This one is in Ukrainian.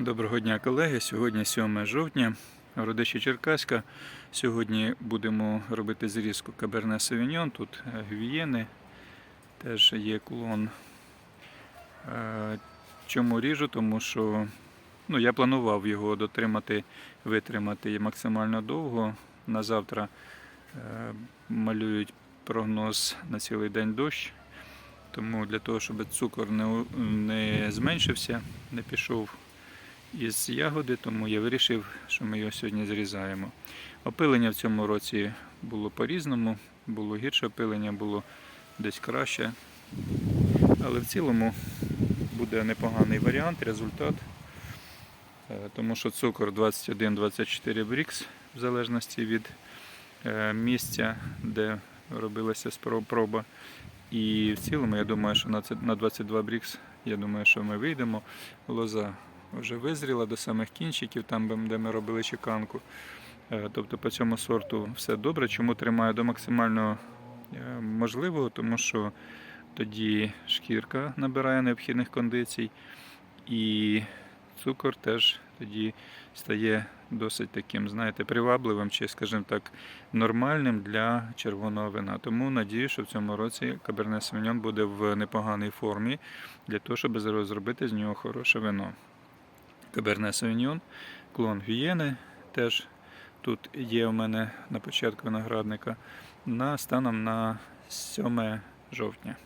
Доброго дня, колеги. Сьогодні 7 жовтня, родище Черкаська. Сьогодні будемо робити зрізку Каберне Савіньон. Тут е, гвієни, теж є клон. Е, Чому ріжу? Тому що ну, я планував його дотримати, витримати максимально довго. На завтра е, малюють прогноз на цілий день дощ. Тому для того, щоб цукор не, не зменшився, не пішов із ягоди, тому я вирішив, що ми його сьогодні зрізаємо. Опилення в цьому році було по-різному, було гірше опилення, було десь краще. Але в цілому буде непоганий варіант, результат. Е, Тому що цукор 21-24 брікс, в залежності від е, місця, де робилася проба. І в цілому, я думаю, що на 22 брікс, я думаю, що ми вийдемо. Лоза вже визріла до самих кінчиків, там, де- ми робили чеканку. Е, Тобто по цьому сорту все добре. Чому тримаю до максимально е, можливого? Тому що тоді шкірка набирає необхідних кондицій, і цукор теж тоді стає досить таким, знаєте, привабливим чи, скажімо так, нормальним для червоного вина. Тому надію, що в цьому році Каберне Савіньон буде в непоганій формі для того, щоб зро- зробити з нього хороше вино. Каберне Савіньйон, клон гієни теж тут є у мене на початку виноградника на станом на 7 жовтня.